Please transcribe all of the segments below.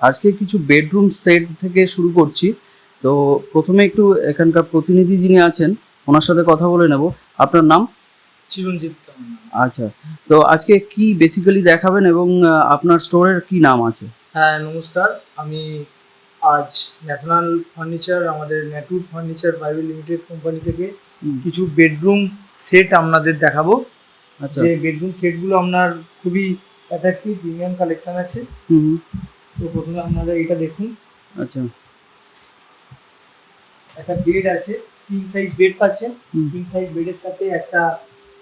আজকে কিছু bedroom set থেকে শুরু করছি। তো প্রথমে একটু এখানকার প্রতিনিধি যিনি আছেন ওনার সাথে কথা বলে নেব। আপনার নাম? চিরঞ্জিত আচ্ছা। তো আজকে কি বেসিক্যালি দেখাবেন এবং আপনার স্টোরের কি নাম আছে? হ্যাঁ নমস্কার। আমি আজ ন্যাশনাল ফার্নিচার আমাদের ন্যাটুড ফার্নিচার প্রাইভেট লিমিটেড কোম্পানি থেকে কিছু বেডরুম সেট আপনাদের দেখাবো। আচ্ছা। যে বেডরুম সেটগুলো আপনার খুবই অ্যাট্রাক্টিভ প্রিমিয়াম কালেকশন আছে। তো প্রথমে আপনারা এটা দেখুন। আচ্ছা। একটা বেড আছে কিং সাইজ বেড পাচ্ছেন। কিং সাইজ বেডের সাথে একটা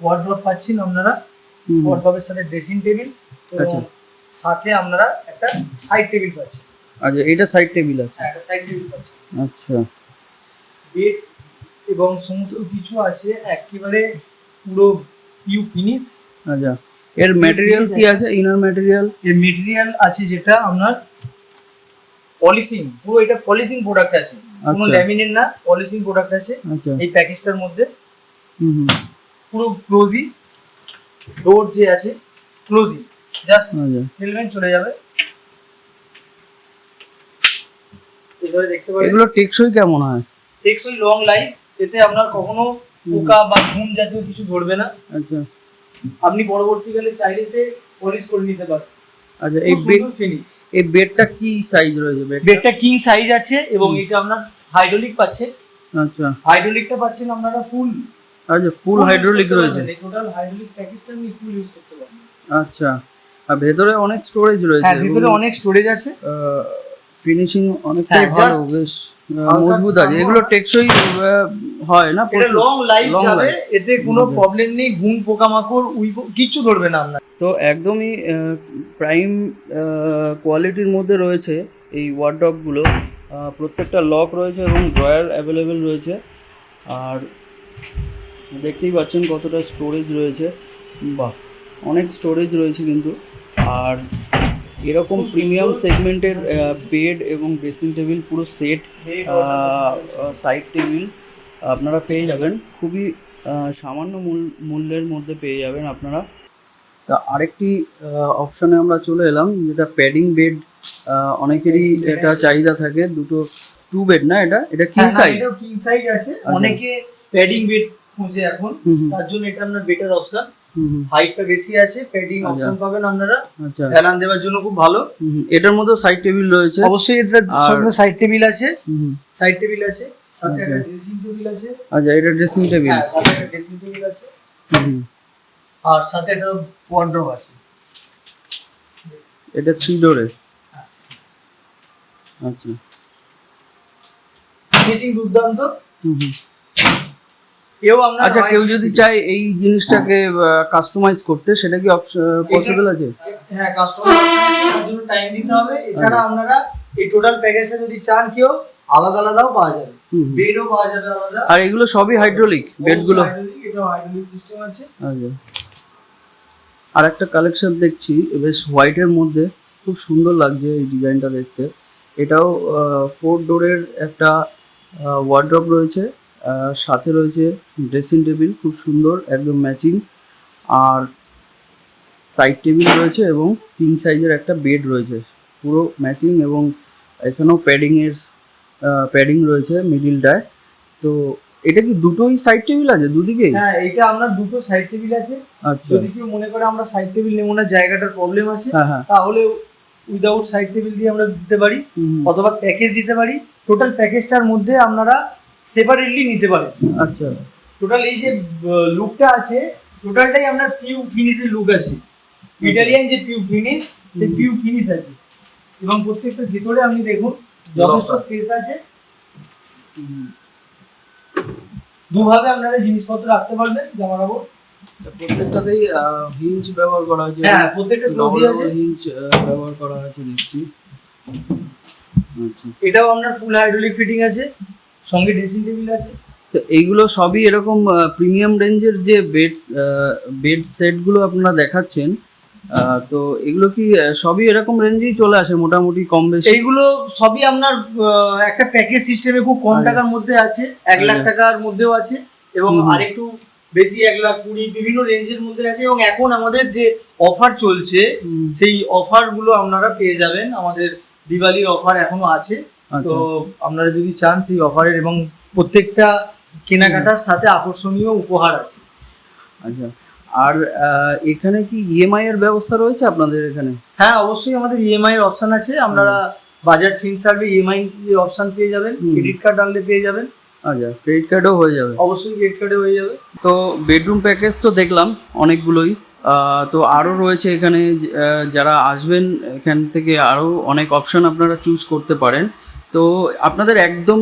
ওয়ার্ড্রপ পাচ্ছেন আপনারা। ওয়ার্ড্রপের সাথে ড্রেসিং টেবিল আচ্ছা। সাথে আপনারা একটা সাইড টেবিল পাচ্ছেন। আচ্ছা এটা সাইড টেবিল আছে? একটা সাইড টেবিল পাচ্ছেন। আচ্ছা। বেড এবং সমস্ত কিছু আছে একেবারে পুরো পিউ ফিনিশ আচ্ছা। এর ম্যাটেরিয়াল কি আছে। ইনার ম্যাটেরিয়াল এর মেটেরিয়াল আছে যেটা আপনার পলিশিং পুরো এটা পলিশিং প্রোডাক্ট আছে। কোনো আচ্ছা। ল্যামিনেট না পলিশিং প্রোডাক্ট আছে। আচ্ছা। এই প্যাকেজটার মধ্যে। পুরো ক্লোজি ডোর যে আছে ক্লোজি জাস্ট আচ্ছা। হেলমেট চলে যাবে। এভাবে দেখতে পারেন। এগুলো টেকসই কেমন হয়? টেকসই লং লাইফ এতে আপনার কখনো পোকা বা ঘুম জাতীয় কিছু ধরবে না। আচ্ছা। আপনি পরবর্তীকালে চাইলেতে পলিশ করে নিতে পারেন। আচ্ছা এই বেড ফিনিশ এই বেডটা কি সাইজ রয়েছে বেড বেডটা কিং সাইজ আছে এবং এটা আপনার হাইড্রোলিক পাচ্ছেন। আচ্ছা। হাইড্রোলিকটা পাচ্ছেন আপনারা ফুল আচ্ছা ফুল হাইড্রোলিক রয়েছে। টোটাল হাইড্রোলিক প্যাকেজটা আপনি ফুল ইউজ করতে পারবেন। আচ্ছা আর ভেতরে অনেক স্টোরেজ রয়েছে হ্যাঁ ভিতরে অনেক স্টোরেজ আছে। ফিনিশিং অনেকটাই হ্যাঁ, ভালো বেশ। মজবুত আছে। এগুলো টেকসই হয় না এটা লং লাইফ যাবে এতে কোনো প্রবলেম নেই ঘুম পোকামাকড় উই কিচ্ছু ধরবে না আপনার। তো একদমই প্রাইম কোয়ালিটির মধ্যে রয়েছে এই ওয়ার্ড্রপগুলো প্রত্যেকটা লক রয়েছে এবং ড্রয়ার অ্যাভেলেবেল রয়েছে। আর দেখতেই পাচ্ছেন কতটা স্টোরেজ রয়েছে। বাহ অনেক স্টোরেজ রয়েছে কিন্তু। আর এরকম প্রিমিয়াম সেগমেন্টের বেড এবং ড্রেসিং টেবিল পুরো সেট সাইড টেবিল আপনারা পেয়ে যাবেন। খুবই সামান্য মূল- মূল্যের মধ্যে পেয়ে যাবেন আপনারা। তা আরেকটি অপশনে আমরা চলে এলাম যেটা প্যাডিং বেড অনেকেরই এটা চাহিদা থাকে। দুটো টু বেড না এটা? এটা কিং সাইজ কিং সাইজ আছে। অনেকে প্যাডিং বেড খুঁজে এখন। তার জন্য এটা আপনার বেটার অপশন হাইটটা বেশি আছে প্যাডিং আচ্ছা। অপশন পাবেন আপনারা। আচ্ছা। হেলান দেওয়ার জন্য খুব ভালো। এটার মধ্যে সাইড টেবিল রয়েছে। অবশ্যই এটার সঙ্গে সাইড টেবিল আছে। সাইড টেবিল আছে সাথে একটা ড্রেসিং টেবিল আছে। আচ্ছা এটা ড্রেসিং টেবিল হ্যাঁ সাথে একটা ড্রেসিং টেবিল আছে। আর সাথে একটা ওয়ার্ড্রপ আছে। এটা থ্রি ডোরে আচ্ছা। ফিনিশিং দুর্দান্ত। হুম, হুম। আচ্ছা কেউ যদি চায় এই জিনিসটাকে কাস্টমাইজ করতে সেটা কি পসিবল আছে? হ্যাঁ কাস্টমার তার জন্য টাইম দিতে হবে। এছাড়া আপনারা এই টোটাল প্যাকেজটা যদি চান কেউ আলাদা আলাদাও পাওয়া যাবে। বেডও পাওয়া যাবে আলাদা। আর এগুলো সবই হাইড্রোলিক বেডগুলো এটা হাইড্রোলিক সিস্টেম আছে। আচ্ছা। আর একটা কালেকশন দেখছি বেশ হোয়াইটের মধ্যে। খুব সুন্দর লাগছে এই ডিজাইনটা দেখতে। এটাও ফোর ডোরের একটা ওয়ার্ড্রপ রয়েছে। সাথে রয়েছে ড্রেসিং টেবিল খুব সুন্দর একদম ম্যাচিং আর সাইড টেবিল রয়েছে এবং কিং সাইজের একটা বেড রয়েছে। পুরো ম্যাচিং এবং এখানেও প্যাডিংয়ের প্যাডিং রয়েছে মিডিলটায় তো এটা কি দুটোই সাইড টেবিল আছে? দুদিকেই হ্যাঁ এটা আপনার দুটো সাইড টেবিল আছে। আচ্ছা। যদি কেউ মনে করে আমরা সাইড টেবিল নেব না জায়গাটার প্রবলেম আছে হ্যাঁ হ্যাঁ। তাহলে উইদাউট সাইড টেবিল দিয়ে আমরা দিতে পারি অথবা প্যাকেজ দিতে পারি। টোটাল প্যাকেজটার মধ্যে আপনারা সেপারেটলি নিতে পারেন আচ্ছা। টোটাল এই যে লুকটা আছে টোটালটাই আপনার পিউ ফিনিশের লুক আছে। ইটালিয়ান যে পিউ ফিনিশ সেই পিউ ফিনিশ আছে। এবং প্রত্যেকটা ভিতরে আপনি দেখুন যথেষ্ট. স্পেস আছে। দুভাবে আপনারা জিনিসপত্র রাখতে পারবেন জামা কাপড় প্রত্যেকটাতেই হিঞ্চ ব্যবহার করা হয়েছে। হ্যাঁ প্রত্যেকটা ক্লোজি আছে। ব্যবহার করা হয়েছে দেখছি। আচ্ছা। এটাও আপনার ফুল হাইড্রোলিক ফিটিং আছে। সঙ্গে ড্রেসিং টেবিল আছে তো এইগুলো সবই এরকম প্রিমিয়াম রেঞ্জের যে বেড বেড সেটগুলো আপনারা দেখাচ্ছেন তো এগুলো কি সবই এরকম রেঞ্জেই চলে আসে মোটামুটি কম বেশি এইগুলো সবই আপনার একটা প্যাকেজ সিস্টেমে খুব কম। টাকার মধ্যে আছে এক লাখ। টাকার মধ্যেও আছে এবং। আরেকটু বেশি এক লাখ কুড়ি বিভিন্ন রেঞ্জের মধ্যে আছে এবং এখন আমাদের যে অফার চলছে সেই অফারগুলো আপনারা পেয়ে যাবেন আমাদের দিওয়ালির অফার এখনও আছে তো আচ্ছা আপনারা যদি চান সেই অফারের এবং প্রত্যেকটা কেনাকাটার সাথে আকর্ষণীয় উপহার আছে। আচ্ছা। আর এখানে কি ইএমআই এর ব্যবস্থা রয়েছে আপনাদের এখানে? হ্যাঁ অবশ্যই আমাদের ইএমআই এর অপশন আছে। আপনারা বাজাজ ফিনসার্ভে ইএমআই অপশন পেয়ে যাবেন। ক্রেডিট কার্ড আনলে পেয়ে যাবেন। আচ্ছা ক্রেডিট কার্ডও হয়ে যাবে। অবশ্যই ক্রেডিট কার্ডে হয়ে যাবে। তো বেডরুম প্যাকেজ তো দেখলাম অনেকগুলোই। তো আরও রয়েছে এখানে যারা আসবেন এখান থেকে আরও অনেক অপশন আপনারা চুজ করতে পারেন। তো আপনাদের একদম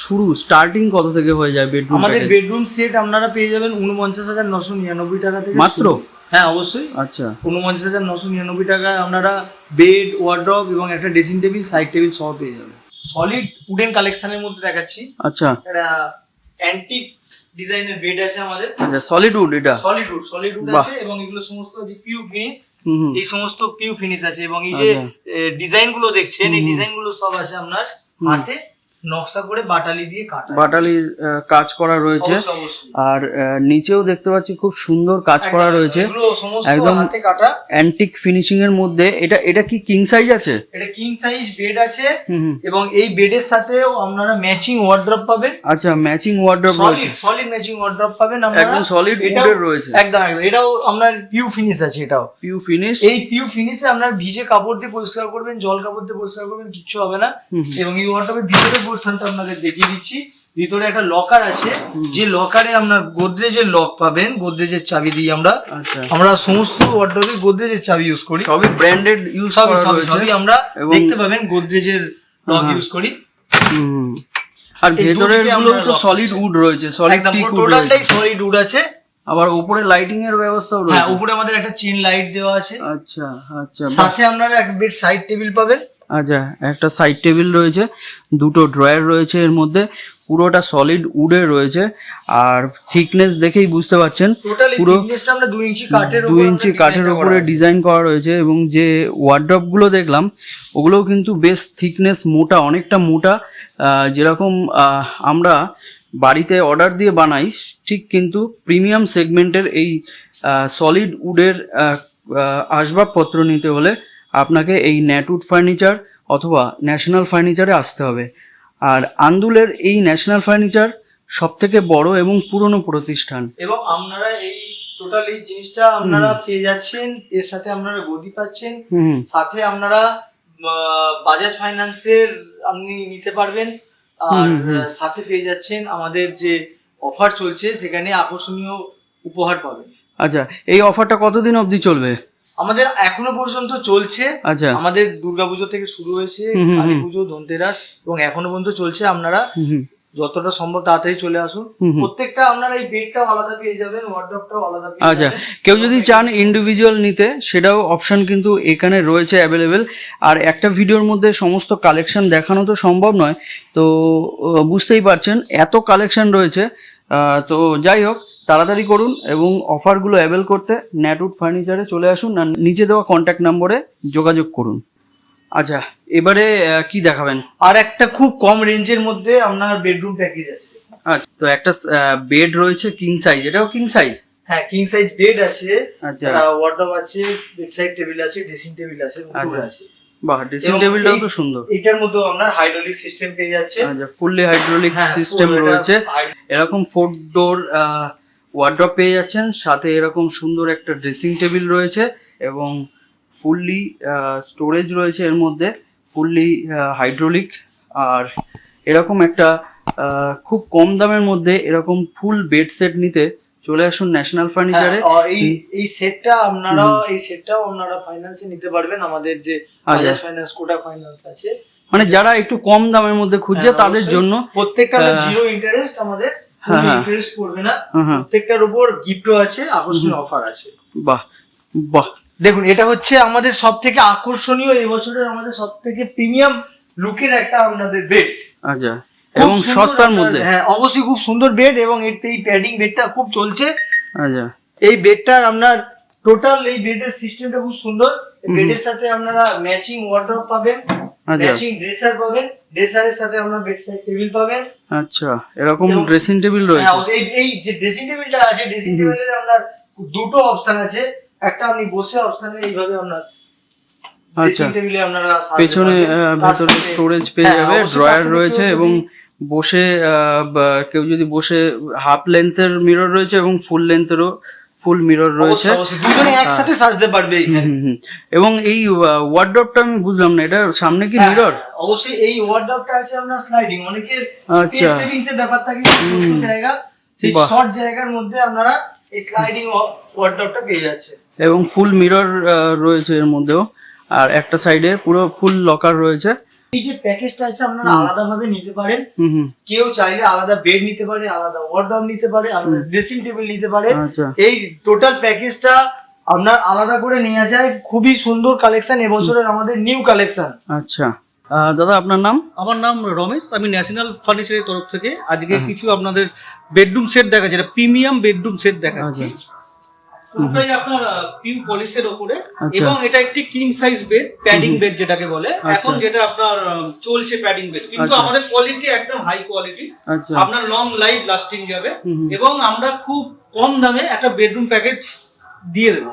শুরু স্টার্টিং কত থেকে হয়ে যায় বেডরুম আমাদের বেডরুম সেট আপনারা পেয়ে যাবেন উনপঞ্চাশ হাজার নশো নিরানব্বই টাকা থেকে মাত্র? হ্যাঁ অবশ্যই। আচ্ছা। উনপঞ্চাশ হাজার নশো নিরানব্বই টাকায় আপনারা বেড ওয়ার্ড্রপ এবং একটা ড্রেসিং টেবিল সাইড টেবিল সহ পেয়ে যাবেন। সলিড উডেন কালেকশনের মধ্যে দেখাচ্ছি। আচ্ছা। একটা অ্যান্টিক ডিজাইনের বেড আছে আমাদের। আচ্ছা সলিড উড এটা? সলিড উড সলিড উড আছে এবং এগুলো সমস্ত যে পিউ ফিনিশ এই সমস্ত পিউ ফিনিশ আছে এবং এই যে আচ্ছা। ডিজাইনগুলো দেখছেন এই ডিজাইনগুলো সব আছে আপনার হাতে। নকশা করে বাটালি দিয়ে কাটা বাটালির কাজ করা রয়েছে। আর নিচেও দেখতে পাচ্ছি খুব সুন্দর কাজ করা রয়েছে। একদম- হাতে কাটা। অ্যান্টিক ফিনিশিং এর মধ্যে। এটা এটা কি কিং সাইজ আছে? এটা কিং সাইজ বেড আছে এবং এই বেডের সাথেও আপনারা ম্যাচিং ওয়ার্ড্রপ পাবেন। আচ্ছা ম্যাচিং ওয়ার্ড্রপ রয়েছে। সলিড ম্যাচিং ওয়ার্ড্রপ পাবেন আপনারা। একদম সলিড উডের রয়েছে। একদম একদম। এটাও আপনার পিউ ফিনিশ আছে এটাও। পিউ ফিনিশ এই পিউ ফিনিশে আপনার ভিজে কাপড় দিয়ে পরিষ্কার করবেন জল কাপড় দিয়ে পরিষ্কার করবেন কিচ্ছু হবে না। এবং এই ওয়ার্ডরোবের ভিতরে পোর্শনটা আপনাদের দেখিয়ে দিচ্ছি। ভিতরে একটা লকার আছে। যে লকারে আপনার গোদরেজের লক পাবেন। গোদরেজের চাবি দিই আমরা আচ্ছা। আমরা সমস্ত ওয়ার্ডরোবে গোদরেজের চাবি ইউজ করি। সবই ব্র্যান্ডেড ইউজ সবই সবই আমরা দেখতে পাবেন গোদরেজের লক হ্যাঁ। ইউজ করি। আরগুলো তো সলিড উড রয়েছে সলিড টিক উড টোটালটাই সলিড উড আছে। আবার উপরে লাইটিং এর ব্যবস্থাও হ্যাঁ রয়েছে। উপরে আমাদের একটা চেন লাইট দেওয়া আছে। আচ্ছা আচ্ছা। সাথে আপনারা এক বেড সাইড টেবিল পাবেন। আচ্ছা একটা সাইড টেবিল রয়েছে দুটো ড্রয়ার রয়েছে এর মধ্যে পুরোটা সলিড উডে রয়েছে আর থিকনেস দেখেই বুঝতে পারছেন পুরো থিকনেসটা আমরা 2 ইঞ্চি কাঠের দু ইঞ্চি কাঠের উপরে ডিজাইন করা রয়েছে এবং যে ওয়ার্ড্রপগুলো দেখলাম ওগুলোও কিন্তু বেশ থিকনেস মোটা অনেকটা মোটা যেরকম আমরা বাড়িতে অর্ডার দিয়ে বানাই ঠিক কিন্তু প্রিমিয়াম সেগমেন্টের এই সলিড উডের আসবাবপত্র নিতে হলে আপনাকে এই ন্যাটউড ফার্নিচার অথবা ন্যাশনাল ফার্নিচারে আসতে হবে। আর আন্দুলের এই ন্যাশনাল ফার্নিচার সব থেকে বড় এবং পুরনো প্রতিষ্ঠান। এবং আপনারা এই টোটাল এই জিনিসটা আপনারা পেয়ে যাচ্ছেন এর সাথে আপনারা গদি পাচ্ছেন সাথে আপনারা বাজাজ ফাইন্যান্সের আপনি নিতে পারবেন আর সাথে পেয়ে যাচ্ছেন আমাদের যে অফার চলছে সেখানে আকর্ষণীয় উপহার পাবেন। আচ্ছা এই অফারটা কতদিন অবধি চলবে? আমাদের এখনও পর্যন্ত চলছে। আচ্ছা। আমাদের দুর্গাপুজো থেকে শুরু হয়েছে কালী পুজো ধনতেরাস এবং এখনও পর্যন্ত চলছে আপনারা যতটা সম্ভব তাড়াতাড়ি চলে আসুন। প্রত্যেকটা আপনারা এই বেডটাও আলাদা পেয়ে যাবেন ওয়ার্ডরোবটাও আলাদা পেয়ে আচ্ছা। কেউ যদি চান ইন্ডিভিজুয়াল নিতে সেটাও অপশন কিন্তু এখানে রয়েছে অ্যাভেলেবেল আর একটা ভিডিওর মধ্যে সমস্ত কালেকশন দেখানো তো সম্ভব নয়। তো বুঝতেই পারছেন এত কালেকশন রয়েছে। আহ, তো যাই হোক তাড়াতাড়ি করুন এবং অফারগুলো অ্যাভেল করতে ন্যাটউড ফার্নিচারে চলে আসুন আর নিচে দেওয়া কন্ট্যাক্ট নম্বরে যোগাযোগ করুন। আচ্ছা এবারে কি দেখাবেন? আর একটা খুব কম রেঞ্জের মধ্যে আপনার বেডরুম প্যাকেজ আছে। আচ্ছা তো একটা বেড রয়েছে কিং সাইজ এটাও কিং সাইজ হ্যাঁ কিং সাইজ বেড আছে। আচ্ছা। ওয়ার্ডরোব আছে বেডসাইড টেবিল আছে ড্রেসিং টেবিল আছে আচ্ছা। আছে। বাহ ড্রেসিং টেবিলটাও তো সুন্দর। এটার মধ্যে আপনার হাইড্রোলিক সিস্টেম পেয়ে যাচ্ছে। আচ্ছা ফুললি হাইড্রোলিক সিস্টেম রয়েছে। এরকম ফোর ডোর ওয়ার্ড্রপ পেয়ে যাচ্ছেন সাথে এরকম সুন্দর একটা ড্রেসিং টেবিল রয়েছে এবং ফুললি স্টোরেজ রয়েছে এর মধ্যে ফুললি হাইড্রোলিক আর এরকম একটা খুব কম দামের মধ্যে এরকম ফুল বেড সেট নিতে চলে আসুন ন্যাশনাল ফার্নিচারে এই এই সেটটা আপনারা এই সেটটাও আপনারা ফাইন্যান্সে নিতে পারবেন আমাদের যে বাজাজ ফাইন্যান্স কোটা ফাইন্যান্স আছে। মানে যারা একটু কম দামের মধ্যে খুঁজছে হ্যাঁ, তাদের জন্য প্রত্যেকটা জিরো ইন্টারেস্ট আমাদের। ইন্টারেস্ট পড়বে না। হুম, হুম, প্রত্যেকটার উপর গিফটও আছে আকর্ষণীয় অফার আছে। বাহ বাহ। দেখুন এটা হচ্ছে আমাদের সব থেকে আকর্ষণীয় এই বছরের আমাদের সব থেকে প্রিমিয়াম লুকের একটা আপনাদের বেড আচ্ছা এবং সস্তার মধ্যে? হ্যাঁ অবশ্যই খুব সুন্দর বেড এবং এর এই প্যাডিং বেডটা খুব চলছে। আচ্ছা। এই বেডটার আপনার টোটাল এই বেডের সিস্টেমটা খুব সুন্দর। বেডের সাথে আপনারা ম্যাচিং ওয়ার্ড্রপ পাবেন আচ্ছা। ম্যাচিং ড্রেসার পাবেন ড্রেসারের সাথে আপনারা বেড সাইড টেবিল পাবেন। আচ্ছা এরকম ড্রেসিং টেবিল হ্যাঁ, রয়েছে। এই এই যে ড্রেসিং টেবিলটা আছে ড্রেসিং। টেবিলের আপনার দুটো অপশন আছে। একটা আপনি বসে অপশনে এইভাবে আপনার ড্রেসিং টেবিলে আপনারা পেছনে ভেতরে স্টোরেজ পেয়ে হ্যাঁ, যাবে ড্রয়ার রয়েছে এবং বসে কেউ যদি বসে হাফ লেন্থের মিরর রয়েছে এবং ফুল লেন্থেরও ফুল মিরর রয়েছে। দুজনে একসাথে সাজতে পারবে। এবং এই ওয়ার্ড্রপটা আমি বুঝলাম না এটা সামনে কি হ্যাঁ, মিরর অবশ্যই এই ওয়ার্ডরোবটা আছে আপনার স্লাইডিং অনেকের আচ্ছা। সেভিংস এর ব্যাপার থাকে জায়গা সেই শর্ট জায়গার মধ্যে আপনারা এই স্লাইডিং ওয়ার্ডরোবটা পেয়ে যাচ্ছে এবং ফুল মিরর রয়েছে এর মধ্যেও। আর একটা সাইডে পুরো ফুল লকার রয়েছে। এই যে প্যাকেজটা আছে আপনারা আলাদা ভাবে নিতে পারেন। কেউ চাইলে আলাদা বেড নিতে পারে আলাদা ওয়ার্ডরোব নিতে পারে আলাদা ড্রেসিং টেবিল নিতে পারে। আচ্ছা। এই টোটাল প্যাকেজটা আপনার আলাদা করে নেওয়া যায়। খুবই সুন্দর কালেকশন এবছরের আমাদের নিউ কালেকশন আচ্ছা। দাদা আপনার নাম? আমার নাম রমেশ আমি ন্যাশনাল ফার্নিচারের তরফ থেকে। আজকে হ্যাঁ। কিছু আপনাদের বেডরুম সেট দেখা যেটা প্রিমিয়াম বেডরুম সেট দেখাচ্ছি। আচ্ছা। পুরোটাই আপনার পিউ পলিশের ওপরে। আচ্ছা। এবং এটা একটি king size bed padding bed যেটাকে বলে। আচ্ছা। এখন যেটা আপনার চলছে প্যাডিং বেড কিন্তু আচ্ছা। আমাদের কোয়ালিটি একদম হাই কোয়ালিটি আপনার লং লাইফ লাস্টিং যাবে। এবং আমরা খুব কম দামে একটা বেডরুম প্যাকেজ দিয়ে দেবো।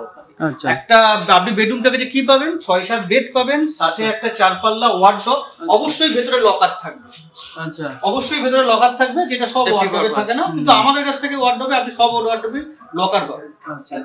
একটা আপনি বেডরুম প্যাকেজে কি পাবেন? ছয় সাত বেড পাবেন সাথে একটা চার পাল্লা ওয়ার্ডরোব অবশ্যই ভেতরে লকার থাকবে। আচ্ছা। অবশ্যই ভেতরে লকার থাকবে যেটা সব ওয়ার্ডরোবে থাকে না কিন্তু আমাদের কাছ থেকে ওয়ার্ডরোবে আপনি সব ওয়ার্ডরোবে লকার পাবেন। আচ্ছা।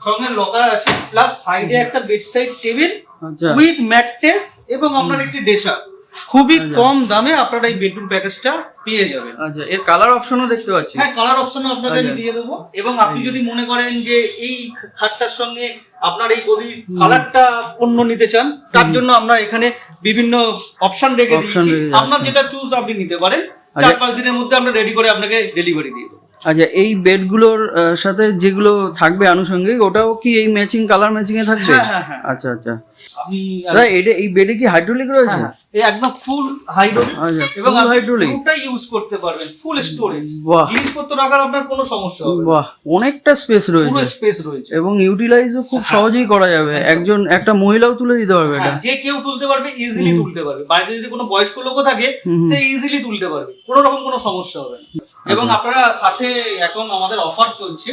সঙ্গে লকার আছে প্লাস সাইডে একটা বেড সাইড টেবিল আচ্ছা। উইথ ম্যাট্রেস এবং আপনার একটি ডেসার খুবই আচ্ছা। কম দামে আপনারা এই বেডরুম প্যাকেজটা পেয়ে যাবেন। আচ্ছা এর কালার অপশনও দেখতে পাচ্ছি। হ্যাঁ কালার অপশন আপনাকে আমি আচ্ছা। দিয়ে দেবো। এবং আপনি যদি মনে করেন যে এই খাটটার সঙ্গে আপনার এই গদির কালারটা অন্য নিতে চান তার জন্য আমরা এখানে বিভিন্ন অপশন রেখে দিয়েছি। আপনার। যেটা চুজ আপনি নিতে পারেন। আচ্ছা। চার পাঁচ দিনের মধ্যে আমরা রেডি করে আপনাকে ডেলিভারি দিয়ে দেবো। আচ্ছা এই বেডগুলোর সাথে যেগুলো থাকবে আনুষঙ্গিক ওটাও কি এই ম্যাচিং কালার ম্যাচিং এ থাকবে? হ্যাঁ হ্যাঁ হ্যাঁ। আচ্ছা আচ্ছা। এটা এই বেডে কি হাইড্রোলিক রয়েছে? হ্যাঁ, এই একদম ফুল হাইড্রোলিক আচ্ছা এবং হাইড্রোলিক ইউজ করতে পারবেন ফুল স্টোরেজ জিনিসপত্র রাখার আপনার কোনো সমস্যা হবে বাহ অনেকটা স্পেস পুরো রয়েছে। স্পেস রয়েছে। এবং ইউটিলাইজও খুব সহজেই করা যাবে। একজন একটা মহিলাও তুলে দিতে পারবে এটা। হ্যাঁ, যে কেউ তুলতে পারবে ইজিলি তুলতে পারবে। বাড়িতে যদি কোনো বয়স্ক লোকও থাকে। সে ইজিলি তুলতে পারবে। কোনো রকম কোনো সমস্যা হবে না। এবং আচ্ছা। আপনারা সাথে এখন আমাদের অফার চলছে।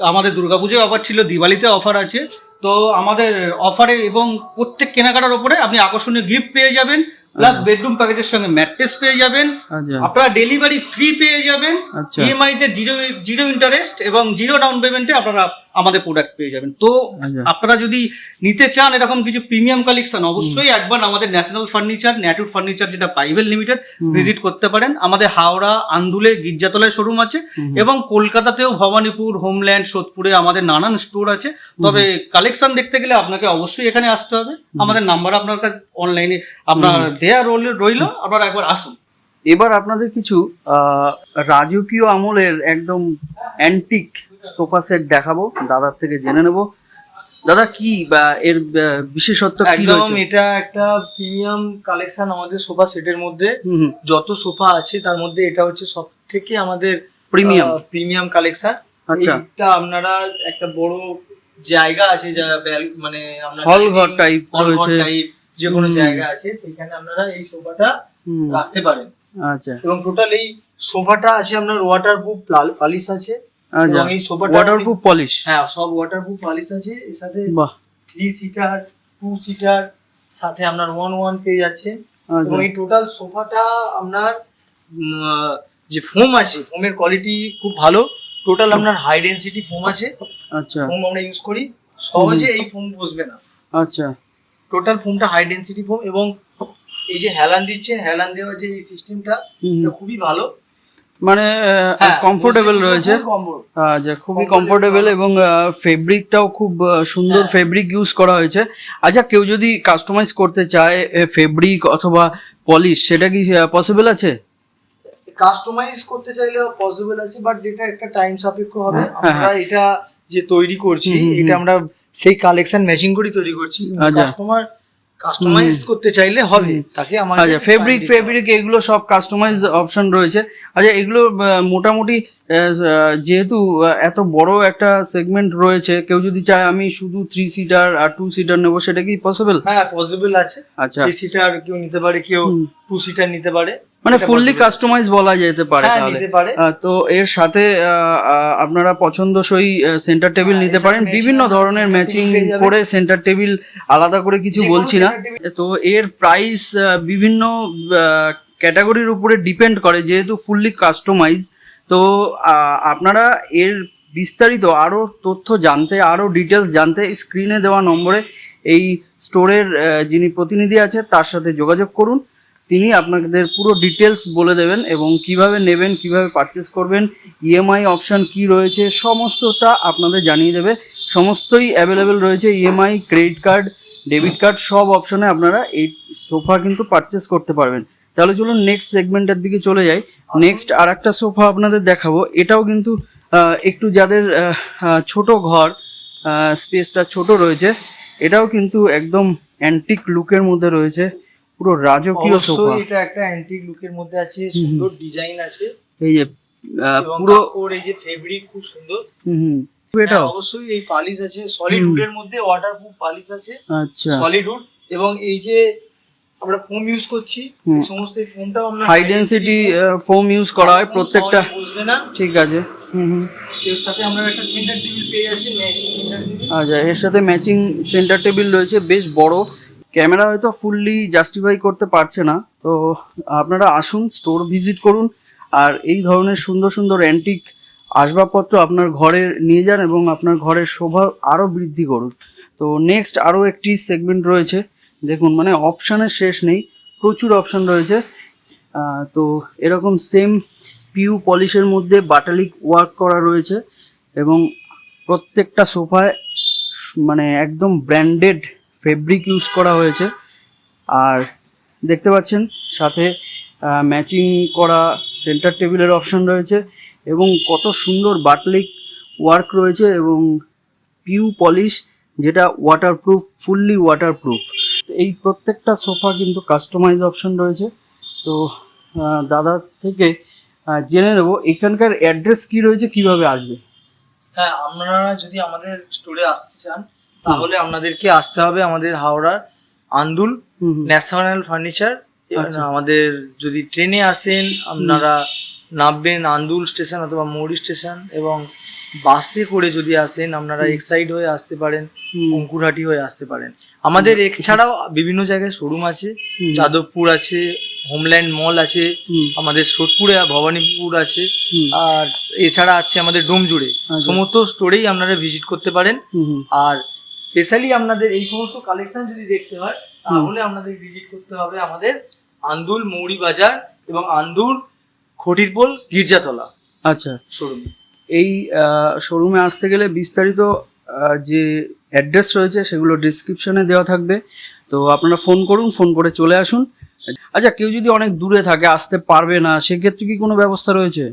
আমাদের দুর্গাপুজোয় অফার ছিল দিওয়ালিতে অফার আছে। তো আমাদের অফারে এবং প্রত্যেক কেনাকাটার উপরে আপনি আকর্ষণীয় গিফট পেয়ে যাবেন প্লাস আচ্ছা। বেডরুম প্যাকেজের সঙ্গে ম্যাট্রেস পেয়ে যাবেন। আচ্ছা। আপনারা ডেলিভারি ফ্রি পেয়ে যাবেন। আচ্ছা। ইএমআই তে জিরো জিরো ইন্টারেস্ট এবং জিরো ডাউন পেমেন্টে আপনারা আমাদের প্রোডাক্ট পেয়ে যাবেন। তো আচ্ছা। আপনারা যদি নিতে চান এরকম কিছু প্রিমিয়াম কালেকশন অবশ্যই একবার আমাদের ন্যাশনাল ফার্নিচার ন্যাটুর ফার্নিচার যেটা প্রাইভেট লিমিটেড ভিজিট করতে পারেন। আমাদের হাওড়া আন্দুলে গির্জাতলায় শোরুম আছে এবং কলকাতাতেও ভবানীপুর হোমল্যান্ড সোদপুরে আমাদের নানান স্টোর আছে। তবে কালেকশন দেখতে গেলে আপনাকে অবশ্যই এখানে আসতে হবে। আমাদের নাম্বার আপনার কাছে অনলাইনে আপনার দেয়া রইল রইল। আপনারা একবার আসুন। এবার আপনাদের কিছু আহ, রাজকীয় আমলের একদম অ্যান্টিক সোফা সেট দেখাবো দাদার থেকে জেনে নেব। দাদা কি বা এর বিশেষত্ব কি একদম এটা একটা প্রিমিয়াম কালেকশন আমাদের সোফা সেটের মধ্যে। যত সোফা আছে তার মধ্যে এটা হচ্ছে সব থেকে আমাদের প্রিমিয়াম? Premium collection. আচ্ছা। এটা আপনারা একটা বড় জায়গা আছে যা মানে আপনার হল ঘর টাইপ হল ঘর রয়েছে। টাইপ যে কোনো জায়গা আছে সেখানে আপনারা এই সোফাটা রাখতে পারেন। আচ্ছা। এবং টোটাল এই সোফাটা আছে আপনার ওয়াটারপ্রুফ পালিশ আছে। এবং এই সোফাটা ওয়াটারপ্রুফ পলিশ হ্যাঁ সব ওয়াটারপ্রুফ পালিশ আছে। এর সাথে বাহ। থ্রি সিটার টু সিটার সাথে আপনার ওয়ান ওয়ান পেয়ে যাচ্ছে আচ্ছা। এবং এই টোটাল সোফাটা আপনার যে ফোম আছে ফোমের কোয়ালিটি খুব ভালো। টোটাল আপনার হাই ডেন্সিটি ফোম আছে। আচ্ছা। ফোম আমরা ইউজ করি। সহজে এই ফোম বসবে না। আচ্ছা। টোটাল ফোমটা হাই ডেন্সিটি ফোম এবং এই যে হেলান দিচ্ছেন হেলান দেওয়ার যে এই সিস্টেমটা খুবই ভালো। মানে হ্যাঁ, কমফোর্টেবল রয়েছে। আচ্ছা খুবই কমফোর্টেবল এবং ফেব্রিকটাও খুব সুন্দর হ্যাঁ। ফেব্রিক ইউজ করা হয়েছে। আচ্ছা কেউ যদি কাস্টমাইজ করতে চায় ফেব্রিক অথবা পলিশ সেটা কি পসিবল আছে? কাস্টমাইজ করতে চাইলে পসিবল আছে বাট এটা একটা টাইম সাপেক্ষ হবে। হ্যাঁ, আমরা এটা যে তৈরি করছি এটা আমরা সেই কালেকশন ম্যাচিং করে তৈরি করছি। আচ্ছা। কাস্টমার কাস্টমাইজ করতে চাইলে হবে তাকে আমার আচ্ছা ফেব্রিক ফেব্রিক এগুলো সব কাস্টমাইজ অপশন রয়েছে। আচ্ছা এগুলো মোটামুটি যেহেতু এত বড় একটা সেগমেন্ট রয়েছে কেউ যদি চায় আমি শুধু থ্রি সিটার আর টু সিটার নেব সেটা কি পসিবল হ্যাঁ পসিবল আছে। আচ্ছা। থ্রি সিটার কেউ নিতে পারে কেউ টু সিটার নিতে পারে। মানে ফুললি কাস্টমাইজ বলা যেতে পারে হ্যাঁ তাহলে। তো এর সাথে আপনারা পছন্দসই সেন্টার টেবিল হ্যাঁ, নিতে পারেন। বিভিন্ন ধরনের ম্যাচিং। করে সেন্টার টেবিল আলাদা করে কিছু বলছি না। তো এর প্রাইস বিভিন্ন ক্যাটাগরির উপরে ডিপেন্ড করে যেহেতু ফুললি কাস্টমাইজ তো আপনারা এর বিস্তারিত আরও তথ্য জানতে আরও ডিটেলস জানতে স্ক্রিনে দেওয়া নম্বরে এই স্টোরের যিনি প্রতিনিধি আছে তার সাথে যোগাযোগ করুন। তিনি আপনাদের পুরো ডিটেলস বলে দেবেন এবং কীভাবে নেবেন, কীভাবে পারচেস করবেন ইএমআই অপশান কি রয়েছে, সমস্তটা আপনাদের জানিয়ে দেবে। সমস্তই অ্যাভেলেবেল রয়েছে EMI credit card debit card সব অপশনে আপনারা এই সোফা কিন্তু পারচেস করতে পারবেন। তাহলে চলুন নেক্সট সেগমেন্টের দিকে চলে যাই। নেক্সট আর একটা সোফা আপনাদের দেখাবো। এটাও কিন্তু একটু যাদের ছোট ঘর স্পেসটা ছোট রয়েছে, এটাও কিন্তু একদম অ্যান্টিক লুকের মধ্যে রয়েছে। পুরো রাজকীয় সোফা। এটা একটা অ্যান্টিক লুকের মধ্যে আছে সুন্দর ডিজাইন আছে। এই যে পুরো কাপড় এই যে ফেব্রিক খুব সুন্দর। হুম হুম। হ্যাঁ, এটাও? অবশ্যই এই পালিশ আছে। সলিড। উডের মধ্যে ওয়াটারপ্রুফ পালিশ আছে। আচ্ছা। সলিড উড এবং এই যে আমরা ফোম ইউজ করছি সমস্ত ফোমটাও আমরা হাই ডেন্সিটি ফোম ইউজ করা হয় প্রত্যেকটা। বুঝবে না। ঠিক আছে। হুম হুম। এর সাথে আমরা একটা সেন্টার টেবিল পেয়ে যাচ্ছি ম্যাচিং সেন্টার টেবিল আচ্ছা এর সাথে ম্যাচিং সেন্টার টেবিল রয়েছে। বেশ বড়। ক্যামেরা হয়তো ফুললি জাস্টিফাই করতে পারছে না। তো আপনারা আসুন স্টোর ভিজিট করুন, আর এই ধরনের সুন্দর সুন্দর অ্যান্টিক আসবাবপত্র আপনার ঘরে নিয়ে যান এবং আপনার ঘরের শোভা আরও বৃদ্ধি করুন। তো নেক্সট আরও একটি সেগমেন্ট রয়েছে। দেখুন মানে অপশানের শেষ নেই, প্রচুর অপশান রয়েছে। তো এরকম সেম পিউ পলিশের মধ্যে বাটালিক ওয়ার্ক করা রয়েছে এবং প্রত্যেকটা সোফায় মানে একদম ব্র্যান্ডেড ফেব্রিক ইউজ করা হয়েছে। আর দেখতে পাচ্ছেন, সাথে ম্যাচিং করা সেন্টার টেবিলের অপশন রয়েছে এবং কত সুন্দর বাটলিক ওয়ার্ক রয়েছে এবং পিউ পলিশ যেটা ওয়াটারপ্রুফ ফুললি ওয়াটারপ্রুফ এই প্রত্যেকটা সোফা কিন্তু কাস্টমাইজ অপশন রয়েছে। তো দাদা থেকে জেনে নেব, এখানকার অ্যাড্রেস কি রয়েছে, কীভাবে আসবে? হ্যাঁ আপনারা যদি আমাদের স্টোরে আসতে চান তাহলে আপনাদেরকে আসতে হবে আমাদের হাওড়ার আন্দুল। ন্যাশনাল ফার্নিচার আচ্ছা। আমাদের যদি ট্রেনে আসেন আপনারা নামবেন আন্দুল স্টেশন অথবা মৌরি স্টেশন এবং বাসে করে যদি আসেন আপনারা। এক্সাইড হয়ে আসতে পারেন অঙ্কুরহাটি হয়ে আসতে পারেন আমাদের এছাড়াও বিভিন্ন জায়গায় শোরুম আছে যাদবপুর আছে হোমল্যান্ড মল আছে আমাদের সোদপুরে ভবানীপুর আছে আর এছাড়া আছে আমাদের ডোমজুড়ে আচ্ছা। সমস্ত স্টোরেই আপনারা ভিজিট করতে পারেন। আর স্পেশালি আপনাদের এই সমস্ত কালেকশন যদি দেখতে হয় তাহলে আপনাদের ভিজিট করতে হবে আমাদের আন্দুল মৌরি বাজার এবং আন্দুল খটিরপোল গির্জাতলা আচ্ছা। শোরুম এই শোরুমে আসতে গেলে বিস্তারিত যে অ্যাড্রেস রয়েছে সেগুলো ডিসক্রিপশনে দেওয়া থাকবে। তো আপনারা ফোন করুন ফোন করে চলে আসুন। আচ্ছা কেউ যদি অনেক দূরে থাকে আসতে পারবে না সেক্ষেত্রে কি কোনো ব্যবস্থা রয়েছে?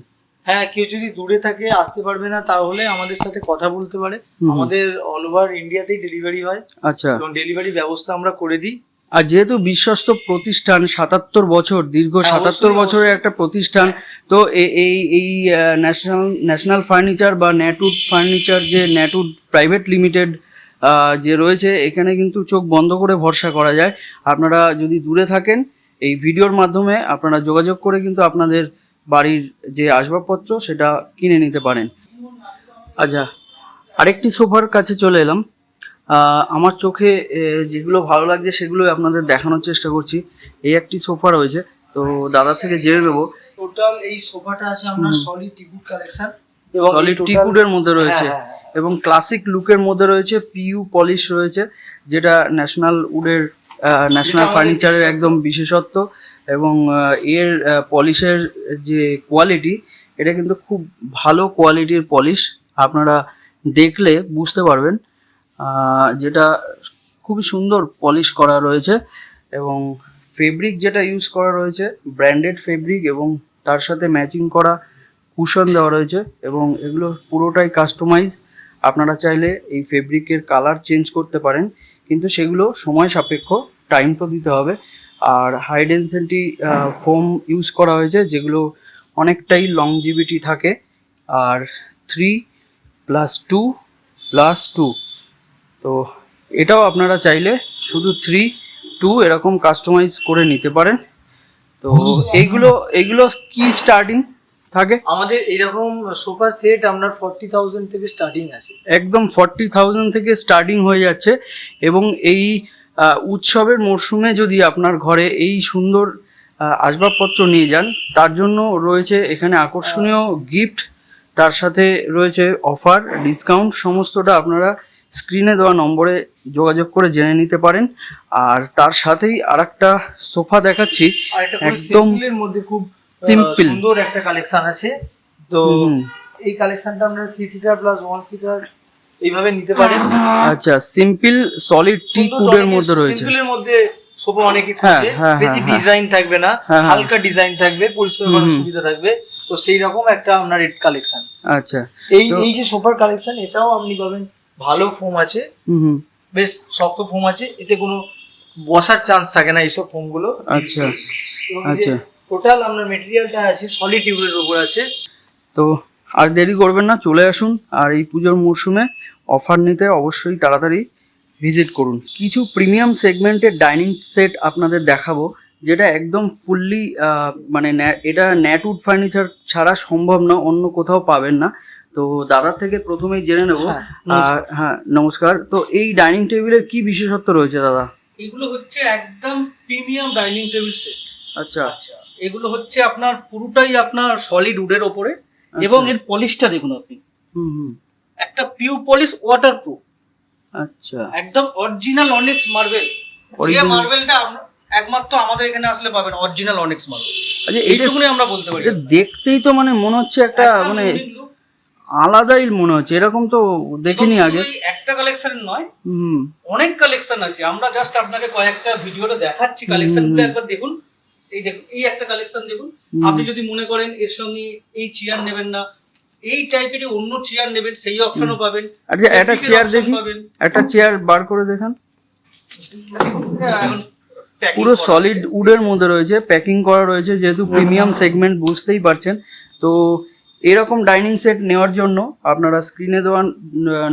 হ্যাঁ কেউ যদি দূরে থাকে আসতে পারবে না তাহলে আমাদের সাথে কথা বলতে পারে। আমাদের অল ওভার ইন্ডিয়াতেই ডেলিভারি হয়। আচ্ছা। এবং ডেলিভারি ব্যবস্থা আমরা করে দিই। আর যেহেতু বিশ্বস্ত প্রতিষ্ঠান সাতাত্তর বছর দীর্ঘ হ্যাঁ, সাতাত্তর বছরের একটা প্রতিষ্ঠান তো এই এই ন্যাশনাল ন্যাশনাল ফার্নিচার বা ন্যাটুড ফার্নিচার যে ন্যাটুড প্রাইভেট লিমিটেড যে রয়েছে এখানে কিন্তু চোখ বন্ধ করে ভরসা করা যায়। আপনারা যদি দূরে থাকেন এই ভিডিওর মাধ্যমে আপনারা যোগাযোগ করে কিন্তু আপনাদের বাড়ির যে আসবাবপত্র সেটা কিনে নিতে পারেন। আচ্ছা আরেকটি সোফার কাছে চলে এলাম। আমার চোখে যেগুলো ভালো লাগছে সেগুলো আপনাদের দেখানোর চেষ্টা করছি। এই একটি সোফা রয়েছে তো দাদা থেকে জেনে নেব। টোটাল এই সোফাটা আছে আপনার। সলিড টিকুড কালেকশন এবং সলিড টিকুডের মধ্যে রয়েছে। এবং ক্লাসিক লুকের মধ্যে রয়েছে পিইউ পলিশ রয়েছে যেটা ন্যাশনাল উডের ন্যাশনাল ফার্নিচারের একদম বিশেষত্ব। এবং এর পলিশের যে কোয়ালিটি এটা কিন্তু খুব ভালো কোয়ালিটির পলিশ আপনারা দেখলে বুঝতে পারবেন। যেটা খুবই সুন্দর পলিশ করা রয়েছে এবং ফেব্রিক যেটা ইউজ করা রয়েছে ব্র্যান্ডেড ফেব্রিক এবং তার সাথে ম্যাচিং করা কুশন দেওয়া রয়েছে এবং এগুলো পুরোটাই কাস্টমাইজ আপনারা চাইলে এই ফেব্রিকের কালার চেঞ্জ করতে পারেন, কিন্তু সেগুলো সময় সাপেক্ষ টাইম তো দিতে হবে। আর হাই ডেন্সিটি ফোম ইউজ করা হয়েছে যেগুলো অনেকটাই লংজিভিটি থাকে। আর three plus two plus two তো এটাও আপনারা চাইলে শুধু থ্রি টু এরকম কাস্টমাইজ করে নিতে পারেন। তো এইগুলো এইগুলো কি স্টার্টিং থাকে? আমাদের এরকম সোফা সেট আপনার ফর্টি থাউজেন্ড থেকে স্টার্টিং আছে। একদম ফর্টি থাউজেন্ড থেকে স্টার্টিং হয়ে যাচ্ছে। এবং এই উৎসবের মরশুমে যদি আপনার ঘরে এই সুন্দর আসবাবপত্র নিয়ে যান তার জন্য রয়েছে এখানে আকর্ষণীয় গিফট তার সাথে রয়েছে অফার ডিসকাউন্ট সমস্তটা আপনারা স্ক্রিনে দেওয়া নম্বরে যোগাযোগ করে জেনে নিতে পারেন। আর তার সাথেই সোফা দেখাচ্ছি আর একটা খুব একদম সিম্পলের মধ্যে খুব simple। সুন্দর একটা কালেকশন আছে। তো এই কালেকশনটা আপনারা three seater plus one seater এইভাবে নিতে পারেন। আচ্ছা সিম্পল সলিড টি কুডের মধ্যে রয়েছে। সিম্পলের মধ্যে সোফা অনেকে হ্যাঁ, হ্যাঁ, বেশি হ্যাঁ, ডিজাইন থাকবে না হ্যাঁ, হ্যাঁ। হালকা ডিজাইন থাকবে পরিষ্কার করার সুবিধা থাকবে। তো সেই রকম একটা আপনার রেড কালেকশন আচ্ছা। এই এই যে সোফার কালেকশন এটাও আপনি পাবেন। ভালো ফোম আছে। হুম হুম। বেশ শক্ত ফোম আছে। এতে কোনো বসার চান্স থাকে না এইসব ফোমগুলো। আচ্ছা আচ্ছা। টোটাল আপনার মেটেরিয়ালটা আছে সলিড টিউবের উপর আছে। তো আর দেরি করবেন না চলে আসুন আর এই পুজোর মরশুমে অফার নিতে অবশ্যই তাড়াতাড়ি ভিজিট করুন। কিছু প্রিমিয়াম সেগমেন্টের ডাইনিং সেট আপনাদের দেখাবো যেটা একদম ফুললি মানে এটা ন্যাটউড ফার্নিচার ছাড়া সম্ভব না অন্য কোথাও পাবেন না। তো দাদার থেকে প্রথমেই জেনে নেব। হ্যাঁ, আর হ্যাঁ নমস্কার। তো এই ডাইনিং টেবিলের কি বিশেষত্ব রয়েছে দাদা? এগুলো হচ্ছে একদম প্রিমিয়াম ডাইনিং টেবিল সেট আচ্ছা। আচ্ছা এগুলো হচ্ছে আপনার পুরোটাই আপনার সলিড উডের ওপরে। এবং এর পলিশটা দেখুন আপনি। হুম হুম। একটা পিউ পলিশ ওয়াটারপ্রুফ আচ্ছা। একদম অরিজিনাল অনেক্স মার্বেল যে মার্বেলটা একমাত্র আমাদের এখানে আসলে পাবেন অরিজিনাল অনেক্স মার্বেল আচ্ছা এইটুকুনি আমরা বলতে পারি। এটা দেখতেই তো মানে মনে হচ্ছে একটা মানে আলাদাই মনে হচ্ছে এরকম তো দেখিনি আগে। একটা কালেকশন নয় হুম। অনেক কালেকশন আছে। আমরা জাস্ট আপনাকে কয়েকটা ভিডিওটা দেখাচ্ছি কালেকশনগুলো একবার দেখুন। এই দেখুন এই একটা কালেকশন দেখুন। আপনি যদি মনে করেন এর সঙ্গে এই চেয়ার নেবেন না এই টাইপের অন্য চেয়ার নেবেন সেই অপশনও পাবেন। আচ্ছা একটা চেয়ার দেখি একটা চেয়ার বার করে দেখান। হ্যাঁ, পুরো সলিড উডের মধ্যে রয়েছে প্যাকিং করা রয়েছে যেহেতু প্রিমিয়াম সেগমেন্ট বুঝতেই পারছেন। তো এরকম ডাইনিং সেট নেওয়ার জন্য আপনারা স্ক্রিনে দেওয়া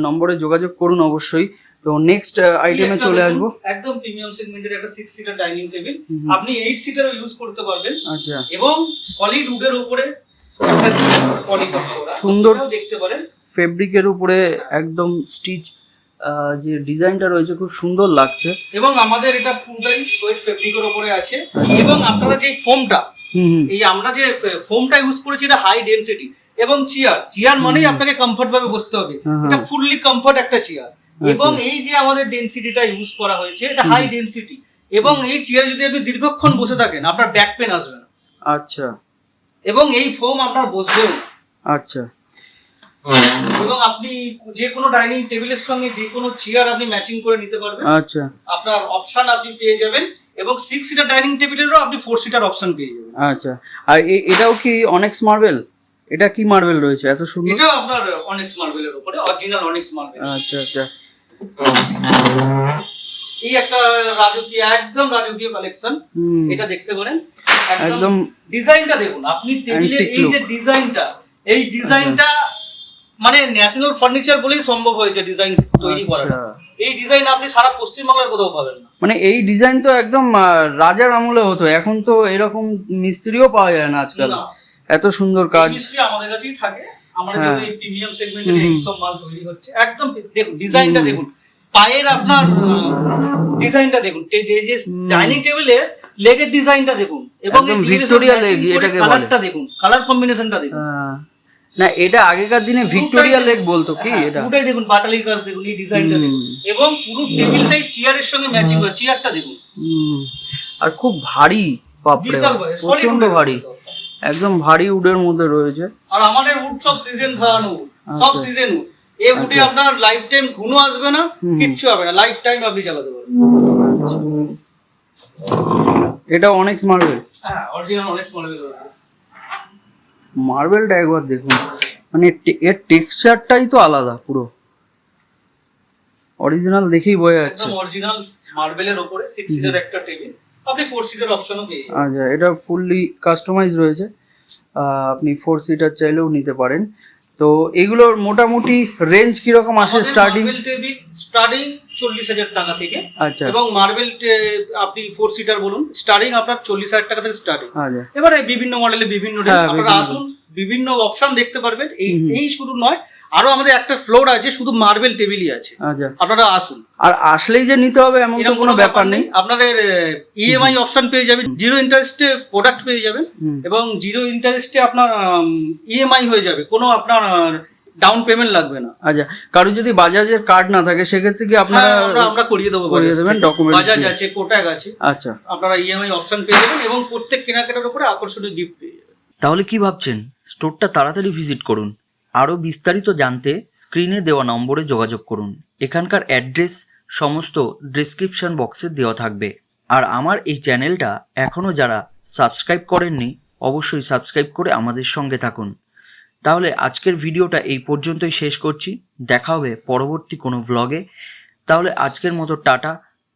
নম্বরে যোগাযোগ করুন অবশ্যই। তো নেক্সট আইটেমে চলে আসব। একদম প্রিমিয়াম সেগমেন্টের একটা সিক্স সিটার ডাইনিং টেবিল আপনি এইট সিটারও ইউজ করতে পারবেন। আচ্ছা। এবং সলিড উডের উপরে একটা সুন্দর। দেখতে পারেন। ফেব্রিকের উপরে একদম স্টিচ যে ডিজাইনটা রয়েছে খুব সুন্দর লাগছে। এবং আমাদের এটা পুরোটাই সোয়েট ফেব্রিকের উপরে আছে। এবং আপনারা যে ফোমটা এই আমরা যে ফোমটা ইউজ করেছি এটা হাই ডেনসিটি এবং চেয়ার চেয়ার মানেই আপনাকে কমফর্ট ভাবে বসতে হবে। হ্যাঁ, হ্যাঁ। এটা ফুললি কমফর্ট একটা চেয়ার এবং এই যে আমাদের ডেনসিটিটা ইউজ করা হয়েছে এটা হাই ডেনসিটি এবং এই চেয়ার যদি আপনি দীর্ঘক্ষণ বসে থাকেন আপনার ব্যাক পেন আসবে না। আচ্ছা। এবং এই ফোম আপনার বসবেও আচ্ছা। এবং আপনি যে কোনো ডাইনিং টেবিলের সঙ্গে যে কোনো চেয়ার আপনি ম্যাচিং করে নিতে পারবেন। আচ্ছা। আপনার অপশন আপনি পেয়ে যাবেন এবং সিক্স সিটার ডাইনিং টেবিলেরও আপনি ফোর সিটার অপশন পেয়ে যাবেন। আচ্ছা। আর এটাও কি অনেক্স মার্বেল এটা কি মার্বেল রয়েছে? এত সুন্দর। এটাও আপনার অনেক্স মার্বেলের উপরে অরিজিনাল অনেক্স মার্বেল আচ্ছা আচ্ছা। এই একটা রাজকীয় একদম রাজকীয় কালেকশন এটা দেখতে পারেন। একদম ডিজাইনটা দেখুন আপনি টেবিলের এই যে ডিজাইনটা এই ডিজাইনটা মানে ন্যাশনাল ফার্নিচার বলেই সম্ভব হয়েছে ডিজাইন তৈরি করা আচ্ছা। এই ডিজাইন আপনি সারা পশ্চিমবাংলার কোথাও পাবেন না। মানে এই ডিজাইন তো একদম রাজার আমলে হতো এখন তো এরকম মিস্ত্রিও পাওয়া যায় না আজকাল। এত সুন্দর কাজ। মিস্ত্রি আমাদের কাছেই থাকে। আমরা হ্যাঁ। যেহেতু প্রিমিয়াম সেগমেন্টের। এই সব মাল তৈরি হচ্ছে। একদম দেখুন ডিজাইনটা দেখুন। পায়ের আপনার ডিজাইনটা দেখুন। ডাইনিং টেবিলে লেগের ডিজাইনটা দেখুন। এবং Victoria leg, এটাকে বলে। কালারটা দেখুন কালার কম্বিনেশনটা দেখুন। না এটা আগেকার দিনে ভিক্টোরিয়া লেক বলতো কি হ্যাঁ, এটা? পুরোটাই দেখুন বাটালির কাজ দেখুন এই ডিজাইনটা দেখুন। এবং পুরো টেবিলটাই চেয়ারের সঙ্গে ম্যাচিং হয় চেয়ারটা দেখুন। আর খুব ভারী বাপরে প্রচণ্ড ভারী। একদম ভারী উডের মধ্যে রয়েছে। আর আমাদের উড সব সিজন খাওয়ানো সব আচ্ছা। Season wood. এই উডে আপনার লাইফ টাইম ঘুনো আসবে না। কিচ্ছু হবে না লাইফ টাইম আপনি চালাতে পারবেন। আচ্ছা। এটা অনেক মার্বেল হ্যাঁ অরিজিনাল অনেক স্মল মার্বেলটা একবার দেখুন। মানে এর টেক্সচারটাই তো আলাদা পুরো। অরিজিনাল দেখেই বোঝা যাচ্ছে। একদম অরিজিনাল মার্বেলের উপরে সিক্স সিটার একটা টেবিল আপনি ফোর সিটার অপশনও পেয়ে যাবেন। আচ্ছা এটা ফুললি কাস্টমাইজ রয়েছে। আপনি ফোর সিটার চাইলেও নিতে পারেন। তো এগুলোর মোটামুটি রেঞ্জ কীরকম আসে স্টার্টিং স্টার্টিং চল্লিশ হাজার টাকা থেকে আচ্ছা। এবং মার্বেল আপনি ফোর সিটার বলুন স্টার্টিং আপনার চল্লিশ হাজার টাকা থেকে স্টার্টিং আচ্ছা। এবারে বিভিন্ন মডেলে বিভিন্ন হ্যাঁ, আপনারা বিভিন্ন আসুন বিভিন্ন অপশন দেখতে পারবেন। এই। এই শুধু নয় আরও আমাদের একটা ফ্লোর আছে শুধু মার্বেল টেবিলই আছে। আচ্ছা। আপনারা আসুন। আর আসলেই যে নিতে হবে এমন তো কোনো ব্যাপার নেই। আপনাদের ইএমআই অপশন পেয়ে যাবেন। জিরো ইন্টারেস্টে প্রোডাক্ট পেয়ে যাবেন এবং জিরো ইন্টারেস্টে আপনার ইএমআই হয়ে যাবে। কোনো আপনার ডাউন পেমেন্ট লাগবে না। আচ্ছা কারও যদি বাজাজের কার্ড না থাকে সেক্ষেত্রে কি আপনারা হ্যাঁ, আমরা আমরা করিয়ে দেবো করিয়ে দেবেন ডকুমেন্ট বাজাজ আছে কোটাক আছে। আচ্ছা। আপনারা ইএমআই অপশন পেয়ে যাবেন এবং প্রত্যেক কেনাকাটার উপরে আকর্ষণীয় গিফট পেয়ে যাবেন। তাহলে কি ভাবছেন? স্টোরটা তাড়াতাড়ি ভিজিট করুন। আরও বিস্তারিত জানতে স্ক্রিনে দেওয়া নম্বরে যোগাযোগ করুন। এখানকার অ্যাড্রেস সমস্ত ডেসক্রিপশন বক্সে দেওয়া থাকবে। আর আমার এই চ্যানেলটা এখনও যারা সাবস্ক্রাইব করেননি, অবশ্যই সাবস্ক্রাইব করে আমাদের সঙ্গে থাকুন। তাহলে আজকের ভিডিওটা এই পর্যন্তই শেষ করছি। দেখা হবে পরবর্তী কোনো ভ্লগে তাহলে আজকের মতো টাটা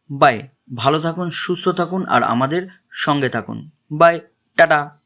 বাই ভালো থাকুন, সুস্থ থাকুন, আর আমাদের সঙ্গে থাকুন। Bye tata.